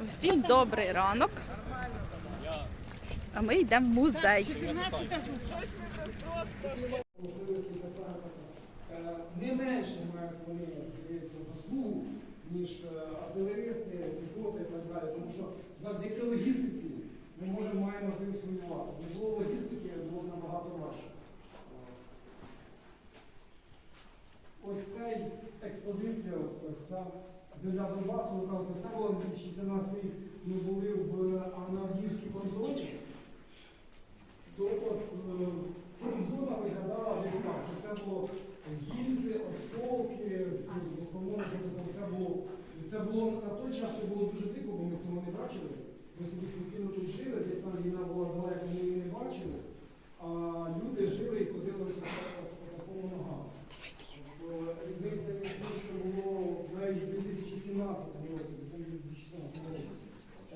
Усім добрий ранок. А ми йдемо в музей. Не менше мають вони заслугу, ніж е, артилеристи, піхоти і так далі. Тому що завдяки логістиці ми можемо маємо можливість воювати. Не було логістики, було набагато важче. Ось ця експозиція, ось ця земля Донбасу, кажете, все було 2017 рік. Ми були в Анавдіївській конзолі. То от е, зона виглядала десь так, це було гільзи, осколки, ну, в основному це це було, це було на той час це було дуже дико, бо ми цього не бачили. Ми собі спокійно тут жили, десь там війна була далеко, ми її не бачили, а люди жили і ходили ось по по такому ногам. Бо Різниця між тим, що було навіть в 2017 році, в 2016 році.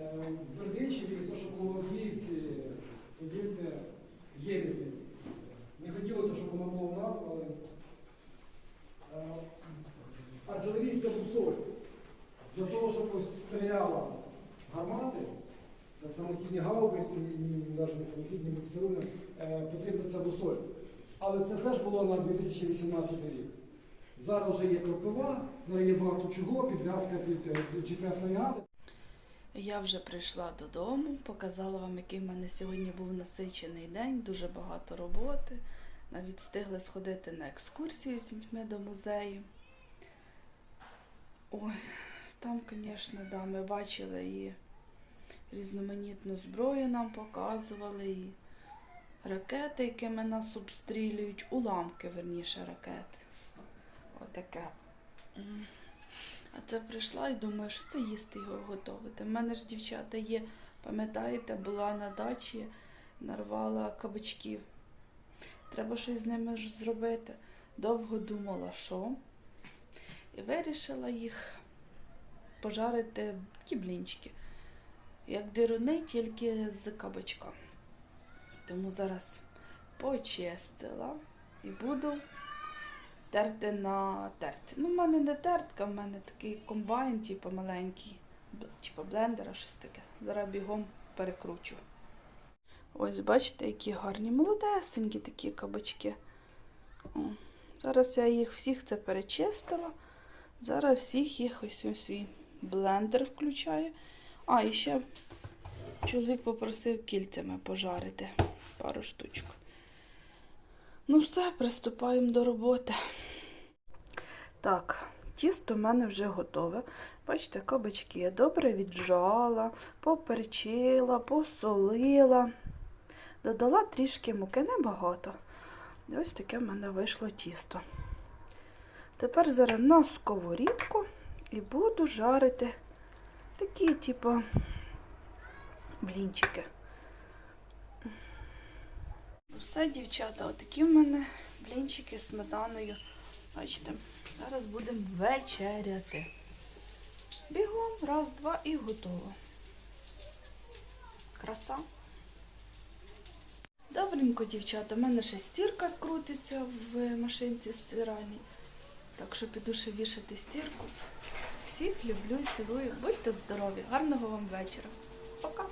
Е, В Бердичеві, і те, що було в Авдіївці, повірте, є різниця. Не хотілося, щоб воно було в нас, але е, артилерійська бусоль для того, щоб стріляла гармати, так самохідні гаубиці, і навіть не самохідні буксируни, е, потрібна ця бусоль. Але це теж було на 2018 рік. Зараз вже є кропива, зараз є багато чого, підв'язка під е, під GPS-навігатор. Я вже прийшла додому, показала вам, який в мене сьогодні був насичений день, дуже багато роботи. Навіть встигли сходити на екскурсію з дітьми до музею. Ой, там, звісно, да, ми бачили і різноманітну зброю нам показували, і ракети, якими нас обстрілюють, уламки, верніше, ракет. Отаке. А це прийшла і думаю, що це їсти його готувати. У мене ж дівчата є, пам'ятаєте, була на дачі, нарвала кабачків. Треба щось з ними ж зробити. Довго думала, що. І вирішила їх пожарити такі блінчики. Як дируни, тільки з кабачка. Тому зараз почистила і буду терти на терці. Ну, в мене не тертка, в мене такий комбайн, типу маленький, типу блендера, щось таке. Зараз бігом перекручу. Ось, бачите, які гарні, молодесенькі такі кабачки. О, зараз я їх всіх це перечистила. Зараз всіх їх ось у свій блендер включаю. А, і ще чоловік попросив кільцями пожарити пару штучок. Ну все, приступаємо до роботи. Так, тісто в мене вже готове. Бачите, кабачки я добре віджала, поперчила, посолила. Додала трішки муки, небагато. І ось таке в мене вийшло тісто. Тепер зараз на сковорідку і буду жарити такі, типу, блінчики. Все, дівчата, отакі в мене блінчики з сметаною. Бачите, зараз будемо вечеряти. Бігом, раз, два і готово. Краса. Добренько, дівчата, у мене ще стірка крутиться в машинці стиральній. Так що піду ще вішати стірку. Всіх люблю, цілую. Будьте здорові, гарного вам вечора. Пока!